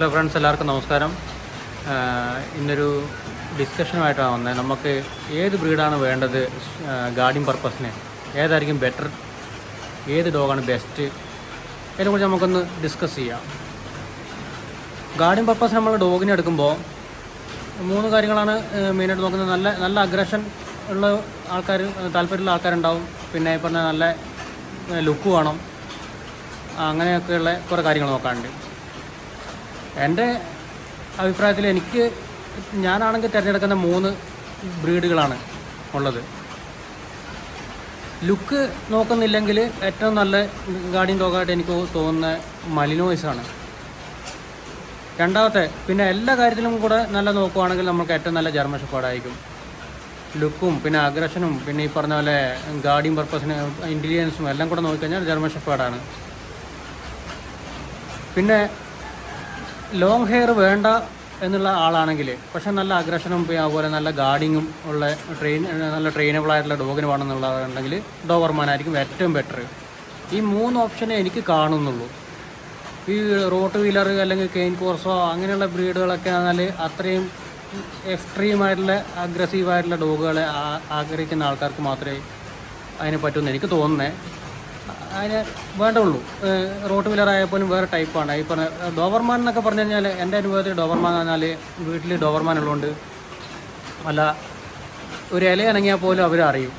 Hello friends എല്ലാവർക്കും നമസ്കാരം. ഇന്നൊരു ഡിസ്കഷനുമായിട്ടാണ് വന്നത്. നമുക്ക് ഏത് ബ്രീഡാണ് വേണ്ടത് ഗാർഡിങ് പർപ്പസിന് ഏതായിരിക്കും ബെറ്റർ ഏത് ഡോഗാണ് ബെസ്റ്റ് ഇതിനെക്കുറിച്ച് നമുക്കൊന്ന് ഡിസ്കസ് ചെയ്യാം. ഗാർഡിങ് പർപ്പസ് നമ്മൾ ഡോഗിനെ എടുക്കുമ്പോൾ മൂന്ന് കാര്യങ്ങളാണ് മെയിനായിട്ട് നോക്കുന്നത്. നല്ല നല്ല അഗ്രഷൻ ഉള്ള ആൾക്കാർ താല്പര്യമുള്ള ആൾക്കാരുണ്ടാവും. പിന്നെ ഇപ്പം നല്ല ലുക്ക് വേണം. അങ്ങനെയൊക്കെയുള്ള കുറേ കാര്യങ്ങൾ നോക്കാനുണ്ട്. എന്റെ അഭിപ്രായത്തിൽ എനിക്ക് ഞാനാണെങ്കിൽ തിരഞ്ഞെടുക്കുന്ന മൂന്ന് ബ്രീഡുകളാണ് ഉള്ളത്. ലുക്ക് നോക്കുന്നില്ലെങ്കിൽ ഏറ്റവും നല്ല ഗാർഡിയൻ ഡോഗായിട്ട് എനിക്ക് തോന്നുന്ന മലിനോയ്സാണ് രണ്ടാമത്തെ പിന്നെ എല്ലാ കാര്യത്തിലും കൂടെ നല്ല നോക്കുവാണെങ്കിൽ നമുക്ക് ഏറ്റവും നല്ല ജർമ്മൻ ഷെപ്പേർഡായിരിക്കും ലുക്കും പിന്നെ അഗ്രഷനും പിന്നെ ഈ പറഞ്ഞ പോലെ ഗാർഡിയൻ പർപ്പസിന് ഇന്റലിജൻസും എല്ലാം കൂടെ നോക്കിക്കഴിഞ്ഞാൽ ജർമ്മൻ ഷെപ്പേർഡാണ് പിന്നെ ലോങ് ഹെയർ വേണ്ട എന്നുള്ള ആളാണെങ്കിൽ പക്ഷെ നല്ല അഗ്രഷനും അതുപോലെ നല്ല ഗാർഡിങ്ങും ഉള്ള ട്രെയിൻ നല്ല ട്രെയിനബിൾ ആയിട്ടുള്ള ഡോഗിന് വേണമെന്നുള്ളതുണ്ടെങ്കിൽ ഡോവർമാനായിരിക്കും ഏറ്റവും ബെറ്റർ ഈ മൂന്ന് ഓപ്ഷനെ എനിക്ക് കാണുന്നുള്ളൂ. ഈ റോട്ട് വീലർ അല്ലെങ്കിൽ കെയിൻ കോർസോ അങ്ങനെയുള്ള ബ്രീഡുകളൊക്കെ ആണെങ്കിൽ അത്രയും എക്സ്ട്രീമായിട്ടുള്ള ആയിട്ടുള്ള ഡോഗുകളെ ആഗ്രഹിക്കുന്ന ആൾക്കാർക്ക് മാത്രമേ അതിനെ പറ്റുമെന്ന് എനിക്ക് തോന്നുന്നത് അതിന് വേണ്ടുള്ളൂ. റോട്ട് വീലർ ആയപ്പോലും വേറെ ടൈപ്പാണ് ഈ പറഞ്ഞ ഡോവർമാൻ എന്നൊക്കെ പറഞ്ഞു കഴിഞ്ഞാൽ എന്റെ അനുഭവത്തിൽ ഡോവർമാൻ എന്ന് പറഞ്ഞാൽ വീട്ടിൽ ഡോവർമാൻ ഉള്ളതുകൊണ്ട് അല്ല ഒരു ഇല ഇണങ്ങിയാൽ പോലും അവരറിയും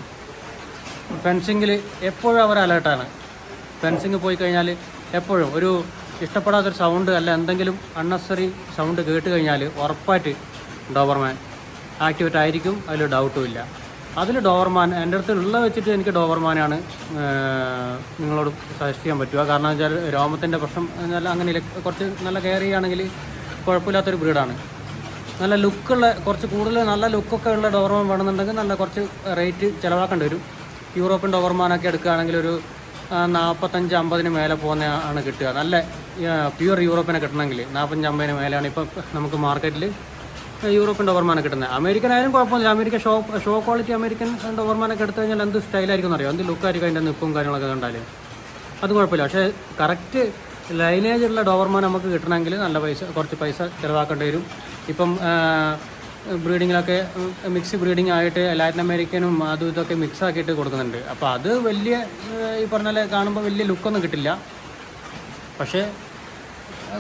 ഫെൻസിങ്ങിൽ എപ്പോഴും അവർ അലേർട്ടാണ് ഫെൻസിങ് പോയി കഴിഞ്ഞാൽ എപ്പോഴും ഒരു ഇഷ്ടപ്പെടാത്തൊരു സൗണ്ട് അല്ല എന്തെങ്കിലും അൺനെസറി സൗണ്ട് കേട്ട് കഴിഞ്ഞാൽ ഉറപ്പായിട്ട് ഡോവർമാൻ ആക്ടിവേറ്റ് ആയിരിക്കും അതിൽ ഡൗട്ടും ഇല്ല. അതിൽ ഡോവർമാൻ എന്റെ അടുത്തുള്ള വെച്ചിട്ട് എനിക്ക് ഡോവർമാനാണ് നിങ്ങളോട് സജസ്റ്റ് ചെയ്യാൻ പറ്റുക. കാരണം വെച്ചാൽ രോമത്തിന്റെ പ്രശ്നം നല്ല അങ്ങനെ കുറച്ച് നല്ല കെയർ ചെയ്യുകയാണെങ്കിൽ കുഴപ്പമില്ലാത്തൊരു ബ്രീഡാണ്. നല്ല ലുക്കുള്ള കുറച്ച് കൂടുതൽ നല്ല ലുക്കൊക്കെ ഉള്ള ഡോവർമാൻ വേണമെന്നുണ്ടെങ്കിൽ നല്ല കുറച്ച് റേറ്റ് ചിലവാക്കേണ്ടി വരും. യൂറോപ്യൻ ഡോവർമാനൊക്കെ എടുക്കുകയാണെങ്കിൽ ഒരു നാൽപ്പത്തഞ്ച് അമ്പതിന് മേലെ പോകുന്ന ആണ് കിട്ടുക. നല്ല പ്യുവർ യൂറോപ്പിനെ കിട്ടണമെങ്കിൽ നാൽപ്പത്തഞ്ച് അമ്പതിന് മേലെയാണ് ഇപ്പം നമുക്ക് മാർക്കറ്റിൽ യൂറോപ്യൻ ഡോവർമാനെ കിട്ടുന്നത്. അമേരിക്കൻ ആയാലും കുഴപ്പമില്ല American show show quality American ഡോവർമാനൊക്കെ എടുത്തു കഴിഞ്ഞാൽ എന്ത് സ്റ്റൈലായിരിക്കും അറിയാം എന്ത് ലുക്കായിരിക്കും അതിന്റെ നിപ്പും കാര്യങ്ങളൊക്കെ കണ്ടാൽ അത് കുഴപ്പമില്ല. പക്ഷേ കറക്റ്റ് ലൈനേജ് ഉള്ള ഡോവർമാൻ നമുക്ക് കിട്ടണമെങ്കിൽ നല്ല പൈസ കുറച്ച് പൈസ ചിലവാക്കേണ്ടി വരും. ഇപ്പം ബ്രീഡിങ്ങിലൊക്കെ മിക്സ് ബ്രീഡിംഗ് ആയിട്ട് ലാറ്റിൻ അമേരിക്കനും അതും ഇതൊക്കെ മിക്സ് ആക്കിയിട്ട് കൊടുക്കുന്നുണ്ട്. അപ്പോൾ അത് വലിയ ഈ പറഞ്ഞ പോലെ കാണുമ്പോൾ വലിയ ലുക്കൊന്നും കിട്ടില്ല. പക്ഷേ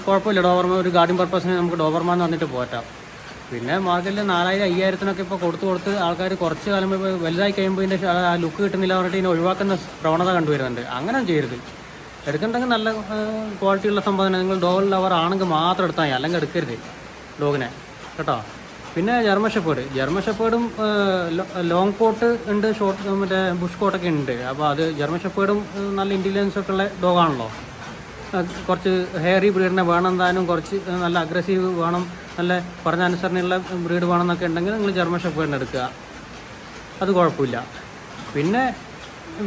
കുഴപ്പമില്ല. ഡോവർമാൻ ഒരു ഗാർഡിങ് പർപ്പസിന് നമുക്ക് ഡോവർമാൻ എന്ന് പറഞ്ഞിട്ട് പോറ്റാം. പിന്നെ മാർക്കറ്റിൽ നാലായിരം അയ്യായിരത്തിനൊക്കെ ഇപ്പോൾ കൊടുത്ത് കൊടുത്ത് ആൾക്കാർ കുറച്ച് കാലം ഇപ്പോൾ വലുതായി കഴിയുമ്പോൾ ഇതിന്റെ ആ ലുക്ക് കിട്ടുന്നില്ല പറഞ്ഞിട്ട് ഇതിനെ ഒഴിവാക്കുന്ന പ്രവണത കണ്ടുവരുന്നുണ്ട്. അങ്ങനെ ചെയ്യരുത്. എടുക്കണ്ടെങ്കിൽ നല്ല ക്വാളിറ്റിയുള്ള സംഭവം നിങ്ങൾ ഡോഗ് ലവർ ആണെങ്കിൽ മാത്രം എടുത്താൽ മതി. അല്ലെങ്കിൽ എടുക്കരുത് ഡോഗിനെ കേട്ടോ? പിന്നെ ജർമ്മൻ ഷെപ്പേർഡ് ജർമ്മൻ ഷെപ്പേർഡും ലോങ് കോട്ട് ഉണ്ട് ഷോർട്ട് മറ്റേ ബുഷ് കോട്ടൊക്കെ ഉണ്ട്. അപ്പോൾ അത് ജർമ്മൻ ഷെപ്പേർഡും നല്ല ഇന്റലിജൻസ് ഒക്കെ ഉള്ള ഡോഗാണല്ലോ കുറച്ച് ഹെയറി ബ്രീഡിനെ വേണം താനും കുറച്ച് നല്ല അഗ്രസീവ് വേണം നല്ല പറഞ്ഞ അനുസരണയുള്ള ബ്രീഡ് വേണം എന്നൊക്കെ ഉണ്ടെങ്കിൽ നിങ്ങൾ ജർമ്മൻ ഷെപ്പേർഡിന് എടുക്കുക. അത് കുഴപ്പമില്ല. പിന്നെ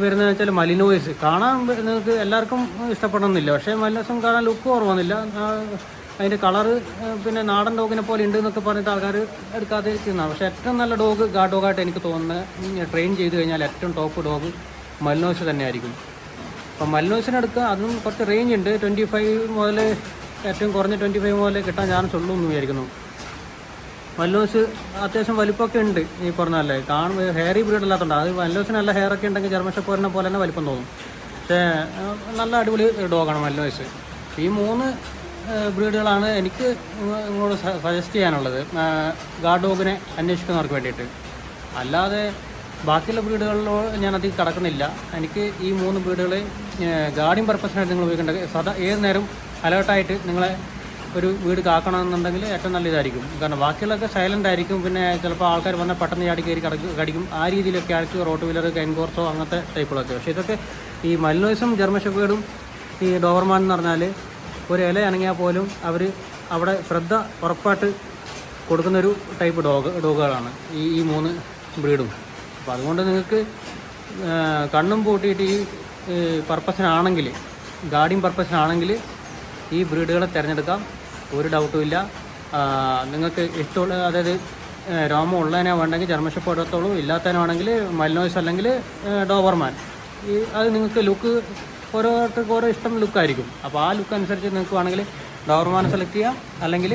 വരുന്നതെന്ന് വെച്ചാൽ മലിനോയ്സ് കാണാൻ നിങ്ങൾക്ക് എല്ലാവർക്കും ഇഷ്ടപ്പെടണമെന്നില്ല. പക്ഷേ മലിനോസും കാണാൻ ലുക്ക് കുറവൊന്നുമില്ല. അതിന്റെ കളറ് പിന്നെ നാടൻ ഡോഗിനെ പോലെ ഉണ്ട് എന്നൊക്കെ പറഞ്ഞിട്ട് ആൾക്കാർ എടുക്കാതെ ചെയ്യുന്നതാണ്. പക്ഷേ ഏറ്റവും നല്ല ഡോഗ് ഗാർഡ് ഡോഗായിട്ട് എനിക്ക് തോന്നുന്നത് ട്രെയിൻ ചെയ്ത് കഴിഞ്ഞാൽ ഏറ്റവും ടോപ്പ് ഡോഗ് മലിനോയ്സ് തന്നെയായിരിക്കും. അപ്പം മലിനോയ്സിന് എടുക്കുക അതും കുറച്ച് റേഞ്ച് ഉണ്ട്. ട്വന്റി ഫൈവ് മുതൽ ഏറ്റവും കുറഞ്ഞ ട്വന്റി ഫൈവ് മുതൽ കിട്ടാൻ ചാൻസ് ഉള്ളൂ എന്ന് വിചാരിക്കുന്നു. മല്ലോസ് അത്യാവശ്യം വലിപ്പമൊക്കെ ഉണ്ട് ഈ പറഞ്ഞല്ലേ കാണുമ്പോൾ ഹെയറി ബ്രീഡ് അല്ലാത്തതുകൊണ്ട് അത് മല്ലോസിന് നല്ല ഹെയർ ഒക്കെ ഉണ്ടെങ്കിൽ ജർമ്മൻ ഷെപ്പേറിനെ പോലെ തന്നെ വലിപ്പം തോന്നും. പക്ഷേ നല്ല അടിപൊളി ഡോഗാണ് മല്ലോസ് ഈ മൂന്ന് ബ്രീഡുകളാണ് എനിക്ക് നിങ്ങളോട് സജസ്റ്റ് ചെയ്യാനുള്ളത്. ഗാർഡ് ഡോഗിനെ അന്വേഷിക്കുന്നവർക്ക് വേണ്ടിയിട്ട്. അല്ലാതെ ബാക്കിയുള്ള ബ്രീഡുകളിലോ ഞാൻ അധികം കടക്കുന്നില്ല. എനിക്ക് ഈ മൂന്ന് ബ്രീഡുകൾ ഗാർഡിങ് പർപ്പസിനായിട്ട് നിങ്ങൾ ഉപയോഗിക്കേണ്ടത് സദാ ഏത് നേരം അലേർട്ടായിട്ട് നിങ്ങളെ ഒരു വീട് കാക്കണമെന്നുണ്ടെങ്കിൽ ഏറ്റവും നല്ല ഇതായിരിക്കും. കാരണം ബാക്കിയുള്ളതൊക്കെ സൈലന്റ് ആയിരിക്കും. പിന്നെ ചിലപ്പോൾ ആൾക്കാർ വന്നാൽ പെട്ടെന്ന് ചാടി കയറി കടക്കും കടിക്കും. ആ രീതിയിലൊക്കെ ആയിരിക്കും റോട്ട് വീലർ കൈൻകോർസോ അങ്ങനത്തെ ടൈപ്പുകളൊക്കെ പക്ഷേ ഇതൊക്കെ ഈ മലിനോയ്സും ജർമ്മൻ ഷെപ്പേർഡും ഈ ഡോവർമാൻ എന്ന് പറഞ്ഞാൽ ഒരു ഇല അനങ്ങിയാൽ പോലും അവർ അവിടെ ശ്രദ്ധ ഉറപ്പായിട്ട് കൊടുക്കുന്നൊരു ടൈപ്പ് ഡോഗ് ഡോഗുകളാണ് ഈ ഈ മൂന്ന് ബ്രീഡും അപ്പോൾ അതുകൊണ്ട് നിങ്ങൾക്ക് കണ്ണും പൂട്ടിയിട്ട് ഈ പർപ്പസിനാണെങ്കിൽ ഗാർഡിങ് പർപ്പസിനാണെങ്കിൽ ഈ ബ്രീഡുകളെ തിരഞ്ഞെടുക്കാം. ഒരു ഡൗട്ടും ഇല്ല. നിങ്ങൾക്ക് ഇഷ്ടമുള്ള അതായത് രോമം ഉള്ളതിനെ വേണ്ടെങ്കിൽ ജർമ്മൻ ഷെപ്പേർഡ് എടുത്തോളൂ ഇല്ലാത്തതിനാണെങ്കിൽ മലിനോയ്സ് അല്ലെങ്കിൽ ഡോവർമാൻ ഈ അത് നിങ്ങൾക്ക് ലുക്ക് ഓരോരുത്തർക്ക് ഓരോ ഇഷ്ടം ലുക്കായിരിക്കും അപ്പോൾ ആ ലുക്ക് അനുസരിച്ച് നിങ്ങൾക്ക് വേണമെങ്കിൽ ഡോവർമാനെ സെലക്ട് ചെയ്യാം. അല്ലെങ്കിൽ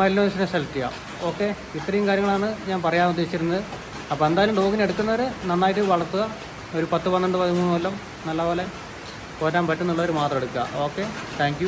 മൈലോസിനെ സെലക്ട് ചെയ്യാം. ഓക്കെ ഇത്രയും കാര്യങ്ങളാണ് ഞാൻ പറയാൻ ഉദ്ദേശിച്ചിരുന്നത്. അപ്പോൾ എന്തായാലും ഡോഗിനെ എടുക്കുന്നവർ നന്നായിട്ട് വളർത്തുക. ഒരു പത്ത് പന്ത്രണ്ട് പതിമൂന്ന് കൊല്ലം നല്ലപോലെ പോരാൻ പറ്റുന്നുള്ളവർ മാത്രം എടുക്കുക. Okay thank